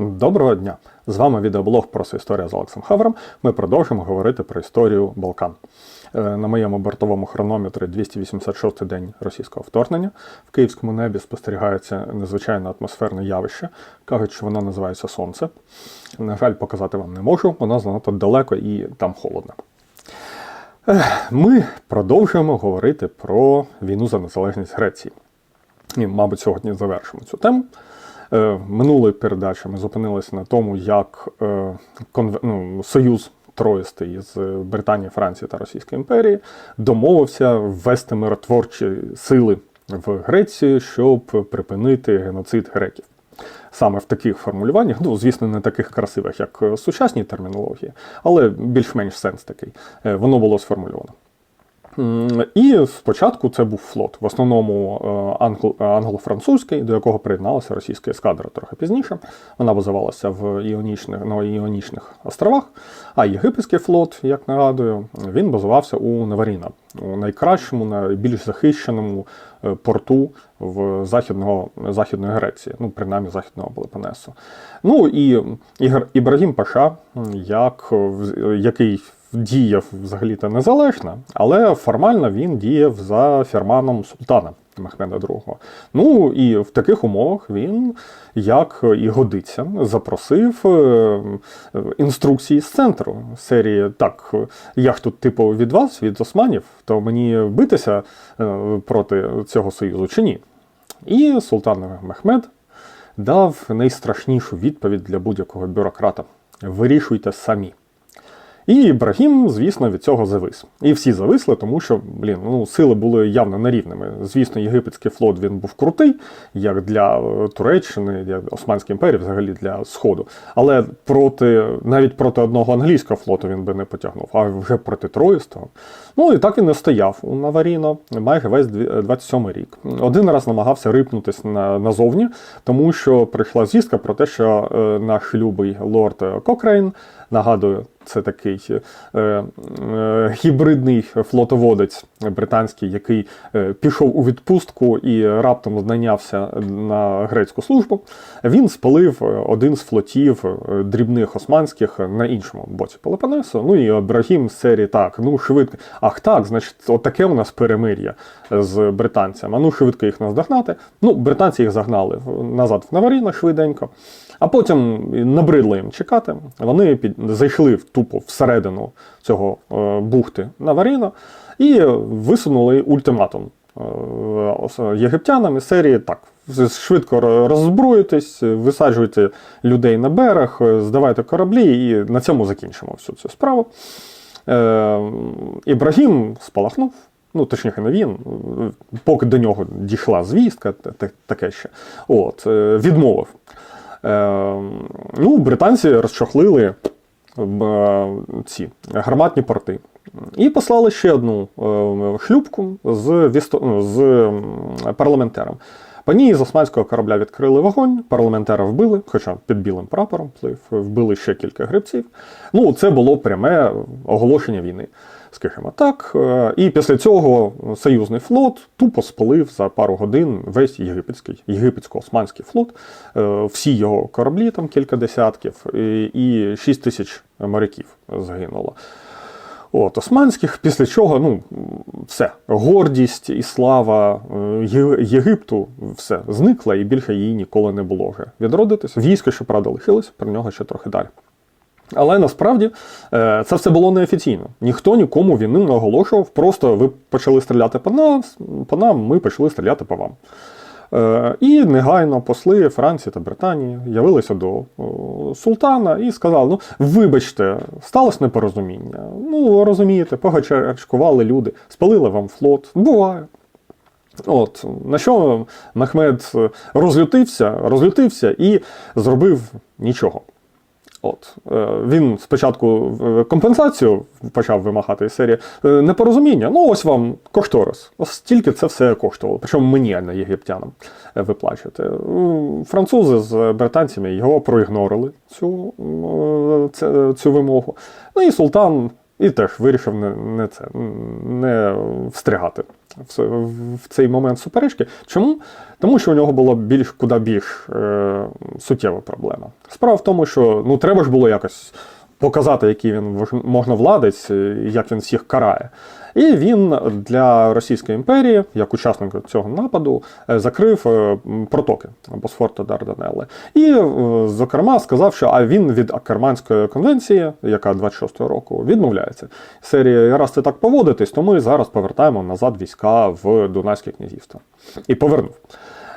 Доброго дня! З вами відеоблог «Просто історія з Олексом Хавром. Ми продовжимо говорити про історію Балкан. Е, На моєму бортовому хронометрі 286-й день російського вторгнення. В київському небі спостерігається незвичайне атмосферне явище. Кажуть, що воно називається Сонце. На жаль, показати вам не можу, воно занадто далеко і там холодно. Ми продовжуємо говорити про війну за незалежність Греції. І, мабуть, сьогодні завершимо цю тему. Е, Минулої передачі ми зупинилися на тому, як е, ну, союз троїстий із Британії, Франції та Російської імперії домовився ввести миротворчі сили в Грецію, щоб припинити геноцид греків. Саме в таких формулюваннях, ну, звісно, не таких красивих, як е, сучасній термінології, але більш-менш сенс такий. Е, Воно було сформульовано. І спочатку це був флот, в основному е, англо- англо-французький, до якого приєдналася російська ескадра трохи пізніше. Вона базувалася в Іонічних, на Іонічних островах. А єгипетський флот, як нагадую, він базувався у Наваріна, у найкращому, найбільш захищеному е, порту в західного, Західної Греції, ну, принаймні Західного Пелопонесу. Ну і Ібрагім Паша, як, е, який діяв взагалі-то незалежно, але формально він діяв за фірманом султана Мехмеда II. Ну і в таких умовах він, як і годиться, запросив е, інструкції з центру серії Так, я ж тут, типу, від вас, від османів, то мені битися е, проти цього союзу чи ні? І султан Мехмед дав найстрашнішу відповідь для будь-якого бюрократа: вирішуйте самі. І Ібрагім, звісно, від цього завис. І всі зависли, тому що, блін, ну, сили були явно нерівними. Звісно, єгипетський флот він був крутий, як для е, Туреччини, як Османської імперії, взагалі для Сходу. Але проти, навіть проти одного англійського флоту він би не потягнув, а вже проти Троїстого. Ну і так він не стояв у Наваріно майже весь дві- 27 рік. Один раз намагався рипнутись на, назовні, тому що прийшла звістка про те, що е, наш любий лорд Кокрейн, нагадую, це такий е, е, гібридний флотоводець британський, який е, пішов у відпустку і раптом знайнявся на грецьку службу. Він спалив е, один з флотів е, дрібних османських на іншому боці Пелопонесу. Ну і Ібрагім з серії так, ну швидко. Ах так, значить, отаке у нас перемир'я з британцями. Ну швидко їх наздогнати. Ну, британці їх загнали назад в Наваріно швиденько. А потім набридло їм чекати. Вони під... зайшли в- тупо всередину цього е, бухти Наваріно і висунули ультиматум е, єгиптянам із серії так. Швидко ро- роззброїтесь, висаджуйте людей на берег, е, здавайте кораблі, і на цьому закінчимо всю цю справу. Ібрагім спалахнув. Ну, точніше, не він, поки до нього дійшла звістка, та- та- таке ще. От, відмовив. Е, ну, британці розчохлили е, ці гарматні порти. І послали ще одну е, шлюпку з, ну, з парламентером. По ній з османського корабля відкрили вогонь, парламентера вбили, хоча під білим прапором плив, вбили ще кілька грибців. Ну, це було пряме оголошення війни, скажімо так. Е, І після цього союзний флот тупо спалив за пару годин весь єгипетський, єгипетсько-османський флот, е, всі його кораблі, там кілька десятків, і- і 6 тисяч моряків загинуло. От, османських, після чого, ну, все, гордість і слава е, Єгипту, все, зникла і більше її ніколи не було вже відродитись. Військо, щоправда, лишилось, про нього ще трохи далі. Але насправді е, це все було неофіційно. Ніхто нікому війни не оголошував. Просто ви почали стріляти по нас, по нам, ми почали стріляти по вам. Е, І негайно посли Франції та Британії явилися до султана і сказали: ну, вибачте, сталося непорозуміння. Ну, розумієте, погачарчкували люди, спалили вам флот. Буває. От, на що Мехмед розлютився, розлютився і зробив нічого. От е, він спочатку компенсацію почав вимагати із серії е, непорозуміння. Ну, ось вам кошторис. Ось стільки це все коштувало. Причому мені, а не єгиптянам е, виплачувати. Французи з британцями його проігнорили цю, цю вимогу. Ну і султан і теж вирішив не, не це не встрягати в, в цей момент суперечки. Чому? Тому що у нього була більш куди більш е, суттєва проблема. Справа в тому, що ну треба ж було якось показати, який він вож- можновладець, е, як він всіх карає. І він для Російської імперії, як учасник цього нападу, е, закрив е, протоки Босфор та Дарданелли. І, зокрема, сказав, що а він від Акерманської конвенції, яка 26-го року, відмовляється. Серія, раз це так поводитись, то ми зараз повертаємо назад війська в Дунайське князівство. І повернув.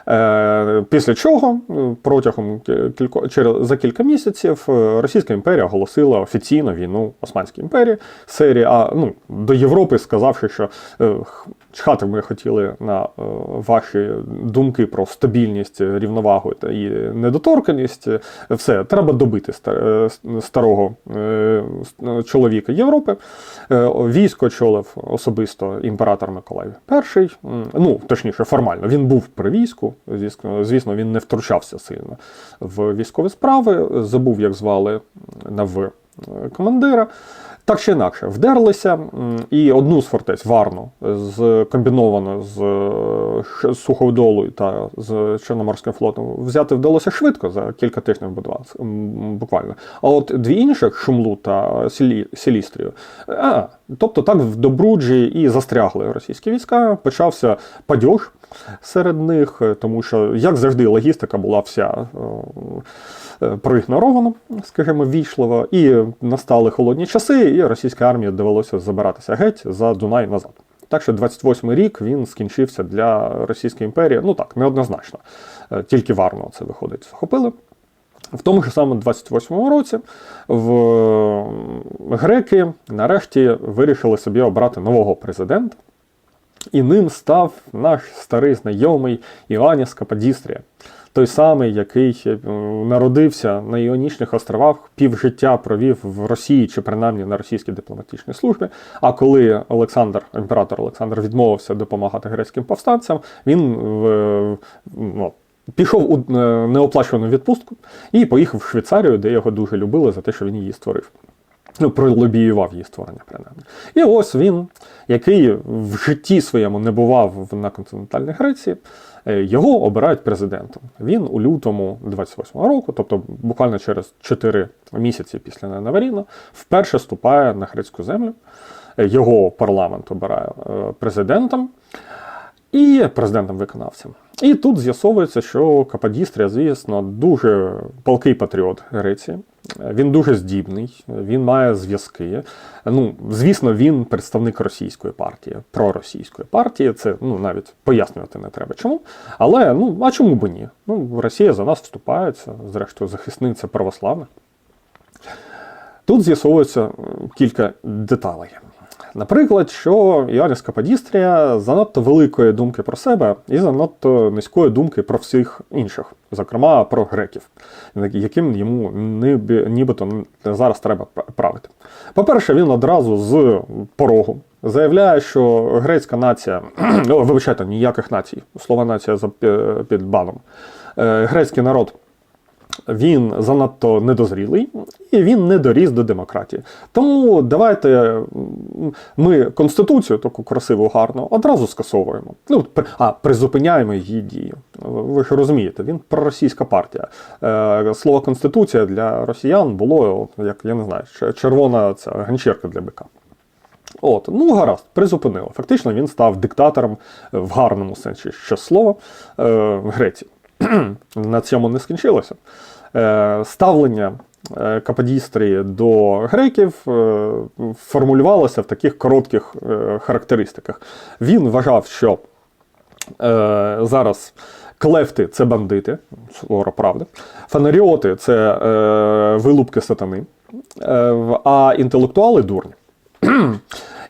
Е, Після чого е, протягом кі- кілько через за кілька місяців е, Російська імперія оголосила офіційно війну Османській імперії. Серії, а ну до Європи сказавши, що чхати ми хотіли на ваші думки про стабільність, рівновагу та і недоторканість. Все треба добити старого чоловіка Європи. Військо очолив особисто імператор Миколай І. Ну, точніше, формально, він був при війську. Звісно, звісно, він не втручався сильно в військові справи, забув, як звали на В е, командира. Так чи інакше, вдерлися, і одну з фортець Варну, з комбіновано з е, Ш- та з Чорноморським флотом, взяти вдалося швидко за кілька тижнів буквально. А от дві інших Шумлу та Сілі, Сілістрію, а, тобто так в Добруджі і застрягли російські війська. Почався падьож серед них, е, тому що, як завжди, логістика була вся. Е, Проігноровано, скажімо, вічливо, і настали холодні часи, і російській армії довелося забиратися геть за Дунай назад. Так що 28-й рік він скінчився для Російської імперії, ну так, неоднозначно. Е, Тільки Варну це виходить, захопили. В тому ж самому 28-му році в греки нарешті вирішили собі обрати нового президента. І ним став наш старий знайомий Іоанніс Каподістрія. Той самий, який е, народився на Іонічних островах, півжиття провів в Росії чи принаймні на російській дипломатичній службі. А коли Олександр, імператор Олександр, відмовився допомагати грецьким повстанцям, він е, ну, пішов у е, неоплачувану відпустку і поїхав в Швейцарію, де його дуже любили за те, що він її створив. Ну, пролобіював її створення, принаймні. І ось він, який в житті своєму не бував на континентальній Греції, е, його обирають президентом. Він у лютому 28-го року, тобто буквально через 4 місяці після Наваріна, вперше ступає на грецьку землю. Е, Його парламент обирає е, президентом і президентом виконавцем. І тут з'ясовується, що Каподістрія, звісно, дуже палкий патріот Греції. Він дуже здібний, він має зв'язки. Ну, звісно, він представник російської партії, проросійської партії. Це ну навіть пояснювати не треба чому. Але ну а чому б ні? Ну, Росія за нас вступається, зрештою, захисниця православна. Тут з'ясовується кілька деталей. Наприклад, що Іоанніс Каподістрія занадто великої думки про себе і занадто низької думки про всіх інших, зокрема про греків, яким йому ніби- нібито зараз треба правити. По-перше, він одразу з порогу заявляє, що грецька нація, вибачайте, ніяких націй, слова нація е, під баном. Е, Грецький народ він занадто недозрілий і він не доріс до демократії. Тому давайте ми конституцію таку красиву, гарну одразу скасовуємо. Ну, а призупиняємо її дію. Ви ж розумієте, він проросійська партія. Е, Слово конституція для росіян було як я не знаю, червона ця ганчірка для бика. От, ну гаразд, призупинило. Фактично він став диктатором в гарному сенсі ще слова е, Греції. На цьому не скінчилося. Е, ставлення е, Каподістрії до греків е, формулювалося в таких коротких характеристиках. Він вважав, що зараз клефти це бандити, суворо правда, фанаріоти це вилупки сатани, а інтелектуали дурні.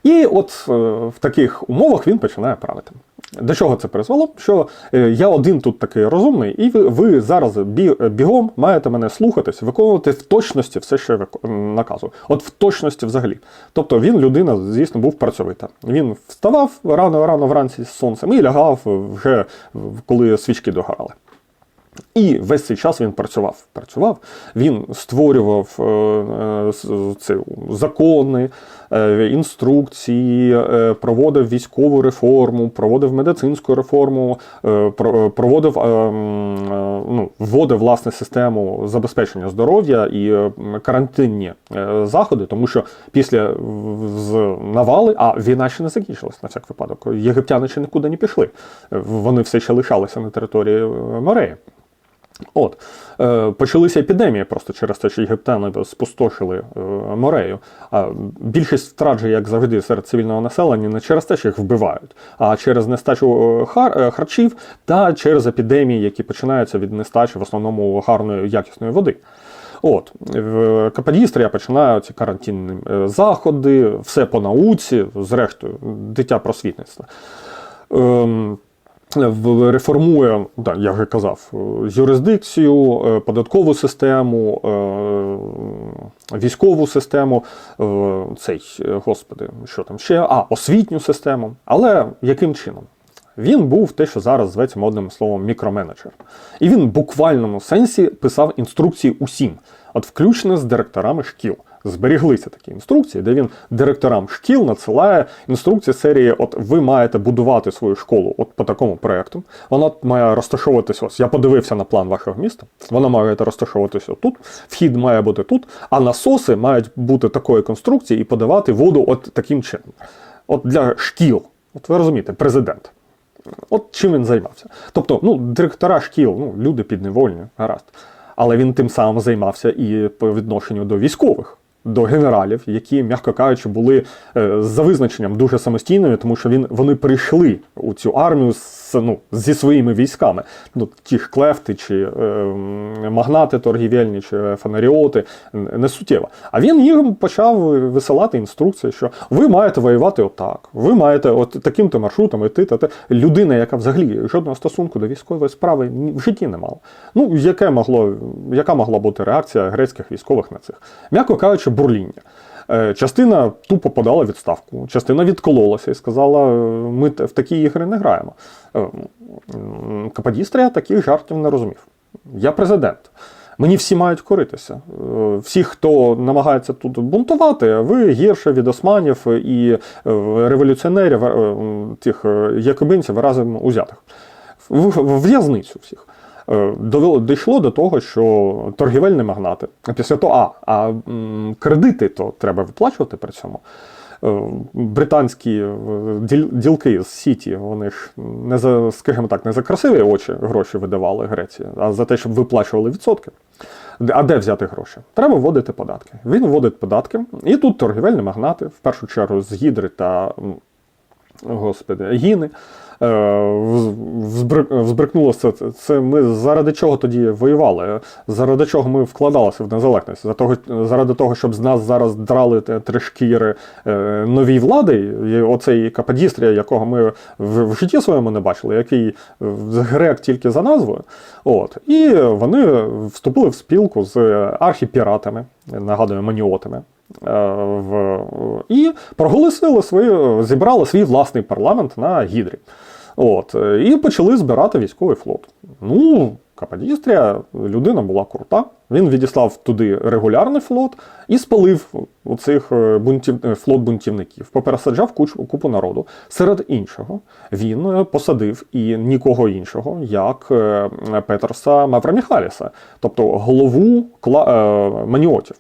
І от е, в таких умовах він починає правити. До чого це призвело? Що е, я один тут такий розумний, і ви, зараз бі, бігом маєте мене слухатись, виконувати в точності все, що я наказую. От в точності взагалі. Тобто він, людина, звісно, був працьовита. Він вставав рано-рано вранці з сонцем і лягав вже, коли свічки догорали. І весь цей час він працював. Працював, він створював е, е, це, закони, е, інструкції, проводив військову реформу, проводив медицинську реформу, проводив ну, вводив власне систему забезпечення здоров'я і карантинні заходи, тому що після навали, а війна ще не закінчилась на всяк випадок. Єгиптяни ще нікуди не пішли. Вони все ще лишалися на території Мореї. От е, почалися епідемії просто через те, що єгиптяни спустошили е, морею. А більшість втрат же, як завжди, серед цивільного населення не через те, що їх вбивають, а через нестачу е, хар, е, харчів та через епідемії, які починаються від нестачі в основному гарної якісної води. От в Каподістрія починає ці карантинні е, заходи, все по науці, зрештою, дитя просвітництва. В- реформує, да, я казав, е, юрисдикцію, е, податкову систему, е, військову систему, цей, господи, що там ще? А, освітню систему. Але яким чином? Він був те, що зараз зветься модним словом мікроменеджер. І він в буквальному сенсі писав інструкції усім, от включно з директорами шкіл. Зберіглися такі інструкції, де він директорам шкіл надсилає інструкції серії: от ви маєте будувати свою школу от по такому проекту. Вона має розташовуватися ось. Я подивився на план вашого міста. Вона має розташовуватися тут, вхід має бути тут, а насоси мають бути такої конструкції і подавати воду от таким чином. От для шкіл. От ви розумієте, президент. От чим він займався. Тобто, ну, директора шкіл, ну, люди підневольні, гаразд. Але він тим самим займався і по відношенню до військових, до генералів, які, м'яко кажучи, були е, за визначенням дуже самостійними, тому що він, вони прийшли у цю армію з, ну, зі своїми військами. Ну, ті ж клефти, чи е, магнати торгівельні, чи фанаріоти, не суттєво. А він їм почав висилати інструкції, що ви маєте воювати отак, ви маєте от таким-то маршрутом йти. Та те. Людина, яка взагалі жодного стосунку до військової справи в житті не мала. Ну, яке могло, яка могла бути реакція грецьких військових на цих? М'яко кажучи, бурління. Е, Частина тупо подала відставку, частина відкололася і сказала: «Е, ми в такі ігри не граємо. Е, м, Каподістрія таких жартів не розумів. Я президент. Мені всі мають коритися. Всі, хто намагається тут бунтувати, ви гірше від османів і революціонерів, тих якобинців разом узятих. В в'язницю всіх. Е, Дійшло до того, що торгівельні магнати, а після того, а, а кредити то треба виплачувати при цьому. Е, Британські е, ділки з Сіті, вони ж не за, скажімо так, не за красиві очі гроші видавали Греції, а за те, щоб виплачували відсотки. А де взяти гроші? Треба вводити податки. Він вводить податки, і тут торгівельні магнати, в першу чергу з Гідри та господи, Гіни. Е, Взбрикнулося це. Це ми заради чого тоді воювали? Заради чого ми вкладалися в незалежність? За того, заради того, щоб з нас зараз драли три шкіри е, новій влади, оцей Каподістрія, якого ми в, житті своєму не бачили, який грек тільки за назвою. От. І вони вступили в спілку з архіпіратами, нагадую, маніотами. Е, в, і проголосили свою, зібрали свій власний парламент на Гідрі. От, е, і почали збирати військовий флот. Ну, Каподістрія, людина була крута. Він відіслав туди регулярний флот і спалив оцих е, бунтів, е, флот бунтівників, попересаджав кучу, купу народу. Серед іншого, він посадив і нікого іншого, як Петерса Мавраміхаліса, тобто голову кла, маніотів.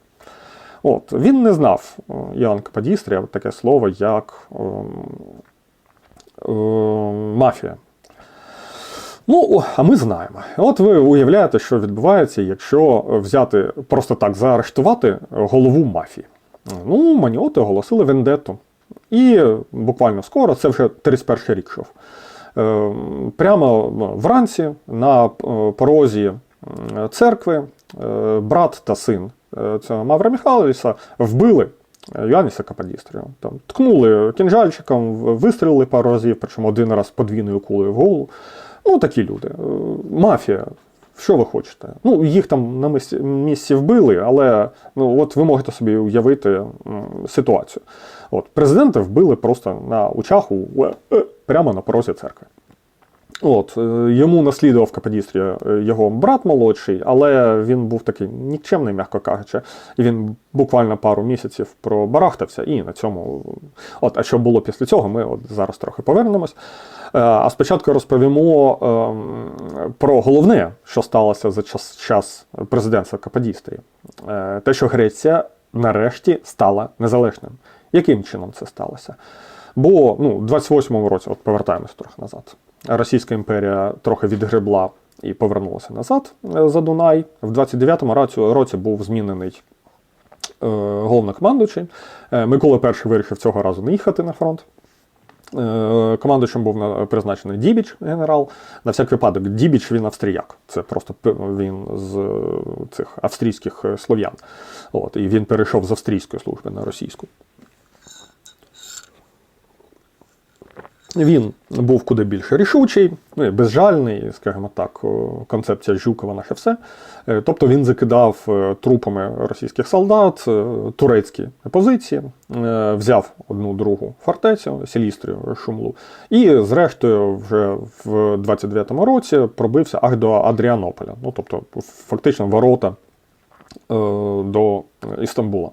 От, він не знав Іоанн Каподістрія таке слово, як ем, мафія. Ну, а ми знаємо. От ви уявляєте, що відбувається, якщо взяти просто так заарештувати голову мафії. Ну, маніоти оголосили вендетту. І буквально скоро, це вже 31 рік йшов. Е, Прямо вранці на е, порозі церкви е, брат та син е, цього Мавра Михайловича вбили Йоанніса Каподістрію. Там ткнули кінжальчиком, вистрілили пару разів, причому один раз подвійною кулею в голову. Ну, такі люди. Е, Мафія. Що ви хочете? Ну, їх там на місці, вбили, але ну, от ви можете собі уявити ситуацію. От, президента вбили просто на очах е, е, прямо на порозі церкви. От, е, йому наслідував Каподістрі е, його брат молодший, але він був такий нікчемний, м'яко кажучи. І він буквально пару місяців пробарахтався, і на цьому. От, а що було після цього, ми от зараз трохи повернемось. Е, А спочатку розповімо ем, про головне, що сталося за час, час президентства Каподістрії. Те, що Греція нарешті стала незалежним. Яким чином це сталося? Бо ну, в 28-му році, от повертаємось трохи назад, Російська імперія трохи відгребла і повернулася назад е, за Дунай. В 29-му році, був змінений е, головнокомандуючий. Е, Микола І вирішив цього разу не їхати на фронт. Командуючим був призначений Дібіч, генерал. На всяк випадок, Дібіч він австріяк. Це просто він з цих австрійських слов'ян. От, і він перейшов з австрійської служби на російську. Він був куди більше рішучий, ну, безжальний, скажімо так, концепція Жукова наше все. Е, Тобто він закидав е, трупами російських солдат е, турецькі позиції, взяв одну другу фортецю, Сілістрію, Шумлу, і, зрештою, вже в 29-му році пробився аж до Адріанополя. Ну, тобто, фактично, ворота до Істамбула.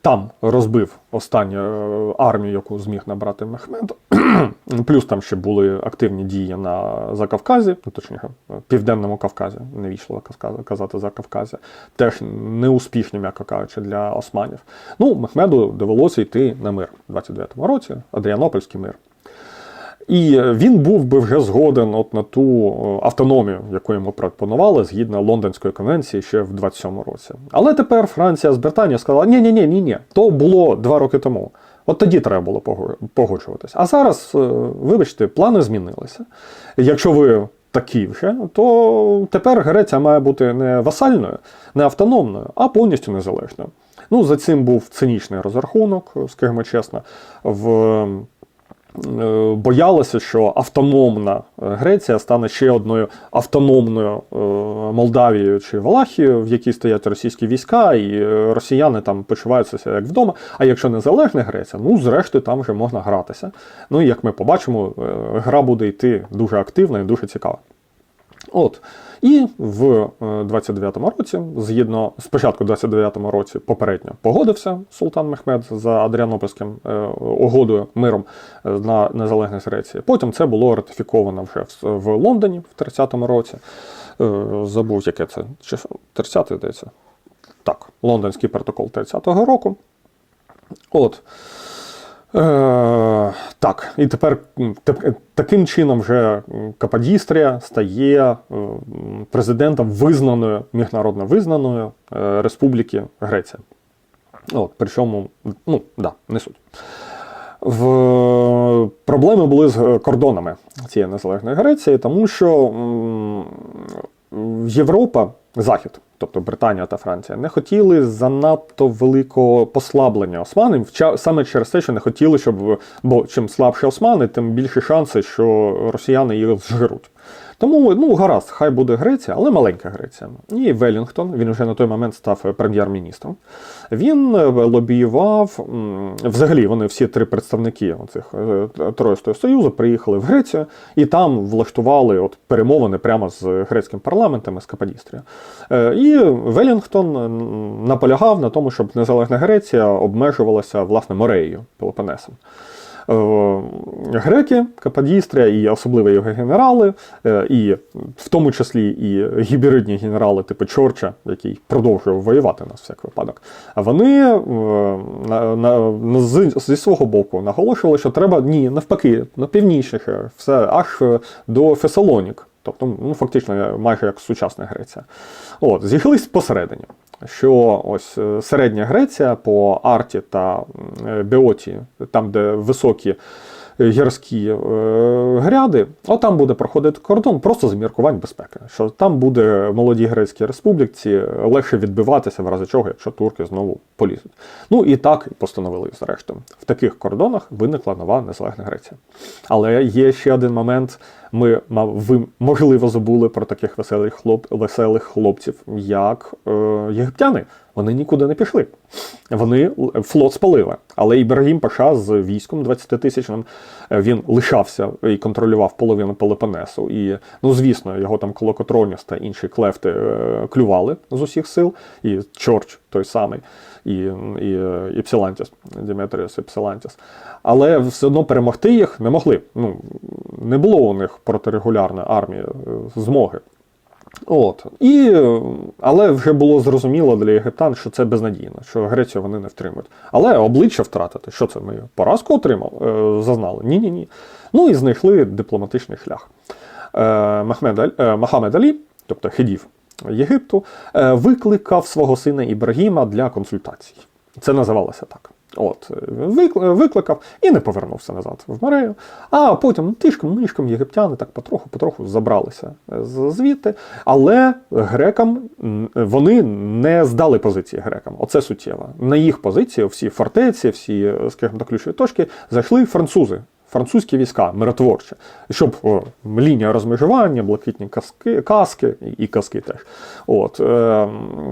Там розбив останню е, армію, яку зміг набрати Мехмед. Плюс там ще були активні дії на Закавказі, ну, точніше, Південному Кавказі, не війшло казати за Кавказі. Теж неуспішні, м'яко кажучи, для османів. Ну, Мехмеду довелося йти на мир у 29-му році, Адріанопольський мир. І він був би вже згоден от на ту е, автономію, яку йому пропонували згідно Лондонської конвенції ще в 27-му році. Але тепер Франція з Британією сказала: ні, ні, ні, ні, ні, то було два роки тому. От тоді треба було погоджуватися. А зараз, е, вибачте, плани змінилися. Якщо ви такі вже, то тепер Греція має бути не васальною, не автономною, а повністю незалежною. Ну, за цим був цинічний розрахунок, скажімо чесно. В е, боялися, що автономна е, Греція стане ще одною автономною е, Молдавією чи Валахією, в якій стоять російські війська, і е, росіяни там почуваються як вдома. А якщо незалежна Греція, ну зрештою там вже можна гратися. Ну і як ми побачимо, е, гра буде йти дуже активна і дуже цікава. От. І в е, 29-му році, згідно спочатку 29-му році попередньо погодився Султан Мехмед за Адріанопольським е, угодою миром е, на незалежність Греції. Потім це було ратифіковано вже в, Лондоні в 30-му році. Е, забув, яке це чи 30-й, здається. Так, лондонський протокол 30-го року. От. Е, так, і тепер таким чином вже м, Каподістрія стає е, президентом визнаної, міжнародно визнаної е, Республіки Греція. От, причому, ну, да, не суть. В... Проблеми були з кордонами цієї незалежної Греції, тому що Європа, Захід, тобто Британія та Франція, не хотіли занадто великого послаблення османів, саме через те, що не хотіли, щоб бо чим слабші османи, тим більше шанси, що росіяни їх зжируть. Тому, ну, гаразд, хай буде Греція, але маленька Греція. І Велінгтон, він вже на той момент став е, прем'єр-міністром. Він е, лобіював, взагалі, вони всі три представники цих Троїстого Союзу приїхали в Грецію і там влаштували от перемовини прямо з грецьким парламентом, з Каподістрія. Е, І Велінгтон наполягав на тому, щоб незалежна Греція обмежувалася власне Мореєю, Пелопонесом. Е, Греки, Каподістрія і особливо його генерали, е, і в тому числі і гібридні генерали типу Чорча, який продовжував воювати на всяк випадок. Вони е, на, на, на- зі свого боку наголошували, що треба ні, навпаки, на північніше, все аж до Фесалонік. Тобто, ну, фактично, майже як сучасна Греція. От, зійшлись посередині. Що ось е, середня Греція по Арті та біоті, там, де високі е, гірські е, гряди, от там буде проходити кордон просто з міркувань безпеки. Що там буде молоді грецькі республіці легше відбиватися, в разі чого, якщо турки знову полізуть. Ну і так постановили зрештою. В таких кордонах виникла нова незалежна Греція. Але є ще один момент. Ми мав- ви можливо забули про таких веселих хлоп, веселих хлопців, як е, єгиптяни. Вони нікуди не пішли. Вони флот спалили. Але Ібрагім Паша з військом 20 тисячним він лишався і контролював половину Пелопонесу. І, ну, звісно, його там Колокотроніс та інші клефти е, клювали з усіх сил, і Чорч той самий, і і, і Псилантіс, Діметріус і Псилантіс. Але все одно перемогти їх не могли. Ну, Не було у них протирегулярної армії е, змоги. От. І, Але вже було зрозуміло для єгиптян, що це безнадійно, що Грецію вони не втримують. Але обличчя втратити, що це ми поразку отримав, е, зазнали? Ні-ні ні. Ну і знайшли дипломатичний шлях. Е, Махмед, е, Махамед Алі, тобто хидів Єгипту, викликав свого сина Ібрагіма для консультацій. Це називалося так. От, Викликав і не повернувся назад в Марею. А потім тишком нишком єгиптяни так потроху-потроху забралися звідти. Але грекам вони не здали позиції грекам. Оце суттєво. На їх позиції, всі фортеці, всі, скажімо так, ключові точки, зайшли французи. Французькі війська миротворчі, щоб о, лінія розмежування, блакитні каски, каски і каски теж. От, е,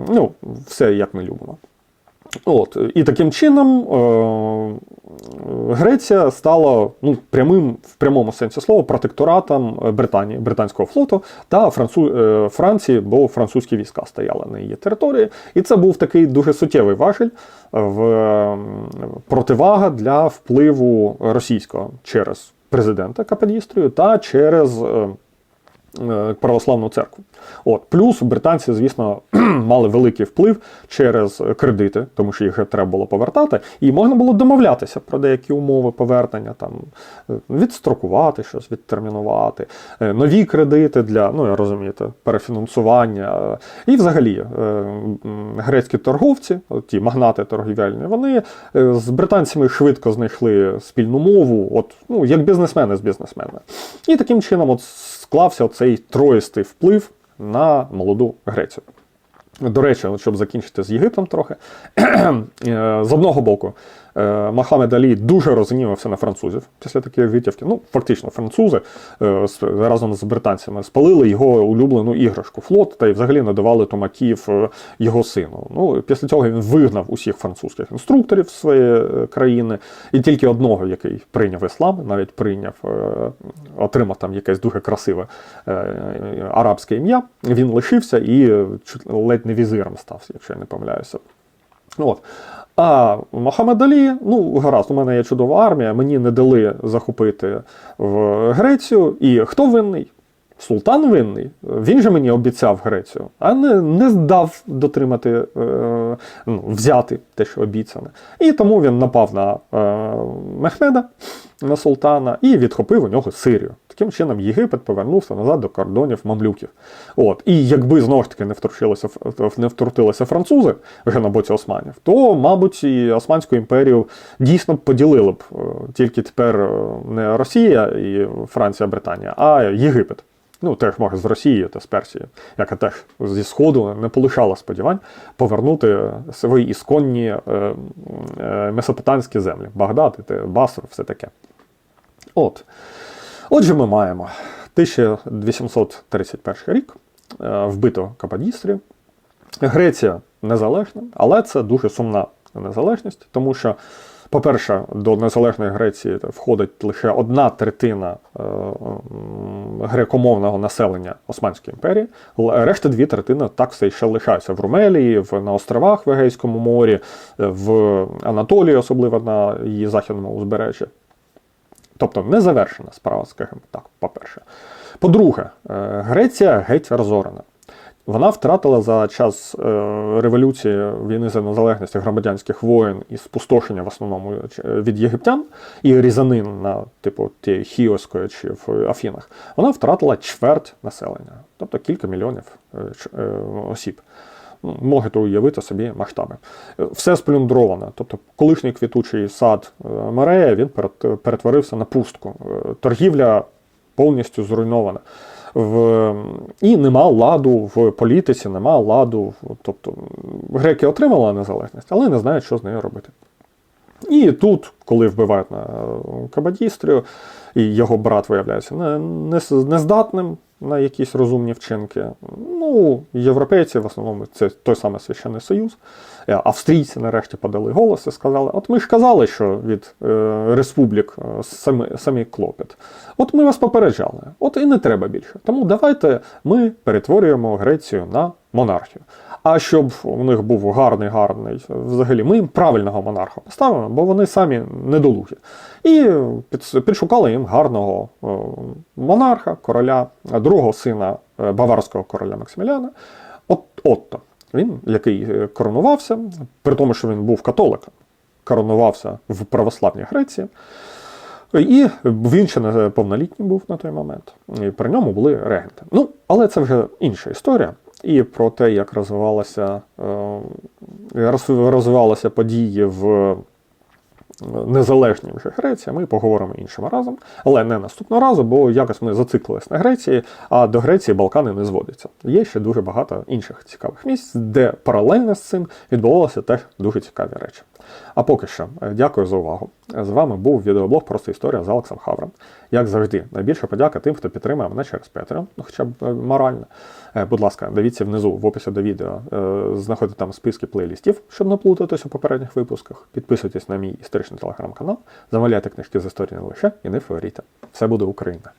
ну, Все як ми любимо. От, І таким чином е, Греція стала ну, прямим, в прямому сенсі слова протекторатом Британії, британського флоту та Францу, е, Франції, бо французькі війська стояли на її території. І це був такий дуже суттєвий важель в е, противага для впливу російського через президента Каподістрію та через. Е, православну церкву. От. Плюс британці, звісно, мали великий вплив через кредити, тому що їх треба було повертати, і можна було домовлятися про деякі умови повернення, там, е, відстрокувати щось, відтермінувати, е, нові кредити для, ну, розумієте, перефінансування. І взагалі грецькі торговці, ті магнати торгівельні, вони з британцями швидко знайшли спільну мову, от, ну, як бізнесмени з бізнесменами. І таким чином, от склався цей троїстий вплив на молоду Грецію. До речі, щоб закінчити з Єгиптом трохи, е, з одного боку, Мохамед Алі дуже розгнівався на французів після такої витівки. Ну, фактично, французи е, разом з британцями спалили його улюблену іграшку флот та й взагалі надавали томаків е, його сину. Ну, Після цього він вигнав усіх французьких інструкторів своєї країни, і тільки одного, який прийняв іслам, навіть прийняв, отримав там якесь дуже красиве арабське ім'я. Він лишився і ледь не візиром став, якщо я не помиляюся. От. А Мохамед Алі, ну гаразд, у мене є чудова армія, мені не дали захопити в Грецію. І хто винний? Султан винний. Він же мені обіцяв Грецію, а не не здав дотримати, е, ну, взяти те, що обіцяне. І тому він напав на е, Мехмеда, на султана, і відхопив у нього Сирію. Таким чином, Єгипет повернувся назад до кордонів мамлюків. От. І якби знову ж таки не втрутилися не втрутилися французи вже на боці османів, то, мабуть, і Османську імперію дійсно поділили б е, тільки тепер е, не Росія і Франція, Британія, а Єгипет. Ну, теж може з Росією та з Персією, яка теж зі Сходу не полишала сподівань повернути свої ісконні е, е, месопотамські землі. Багдад, Басру, все таке. От. Отже, ми маємо 1831 рік, е, вбито Каподістрі. Греція незалежна, але це дуже сумна незалежність, тому що, по-перше, до незалежної Греції входить лише одна третина е, грекомовного населення Османської імперії, решта дві третини так все ще лишаються в Румелії, в, на островах в Егейському морі, в Анатолії, особливо на її західному узбережжі. Тобто не завершена справа, скажімо так, по-перше. По-друге, е, Греція геть розорена. Вона втратила за час е, революції війни за незалежність громадянських воїн і спустошення в основному е, від єгиптян і різанин на типу тієї Хіоської чи в Афінах. Вона втратила чверть населення, тобто кілька мільйонів осіб. Можете уявити собі масштаби. Все сплюндроване. Тобто колишній квітучий сад е, Марея він перетворився на пустку. Е, торгівля повністю зруйнована. В... І нема ладу в політиці, нема ладу. Тобто греки отримали незалежність, але не знають, що з нею робити. І тут, коли вбивають на Кабадістрію, і його брат виявляється не, не, нездатним на якісь розумні вчинки. Ну, європейці, в основному, це той самий Священний Союз. Е, Австрійці нарешті подали голос і сказали: от ми ж казали, що від е, республік е, самі, самі клопіт. От ми вас попереджали, от і не треба більше. Тому давайте ми перетворюємо Грецію на монархію. А щоб у них був гарний, гарний, взагалі, ми їм правильного монарха поставимо, бо вони самі недолугі. І підшукали їм гарного е, монарха, короля, другого сина е, баварського короля Максиміляна, От, Отто. Він, який е, коронувався, при тому, що він був католиком, коронувався в православній Греції. І він ще не повнолітній був на той момент. І при ньому були регенти. Ну, але це вже інша історія. І про те, як розвивалася, е, розвивалися події в незалежній вже Греції, ми поговоримо іншим разом. Але не наступного разу, бо якось ми зациклились на Греції, а до Греції Балкани не зводяться. Є ще дуже багато інших цікавих місць, де паралельно з цим відбувалися теж дуже цікаві речі. А поки що, е, дякую за увагу. З вами був відеоблог Просто історія з Алексом Хавром. Як завжди, найбільша подяка тим, хто підтримує мене через Patreon, ну хоча б е, морально. Е, Будь ласка, дивіться внизу в описі до відео, знаходите там списки плейлістів, щоб не плутатись у попередніх випусках. Підписуйтесь на мій історичний телеграм-канал, замовляйте книжки з історії не лише і не фаворіте. Все буде Україна!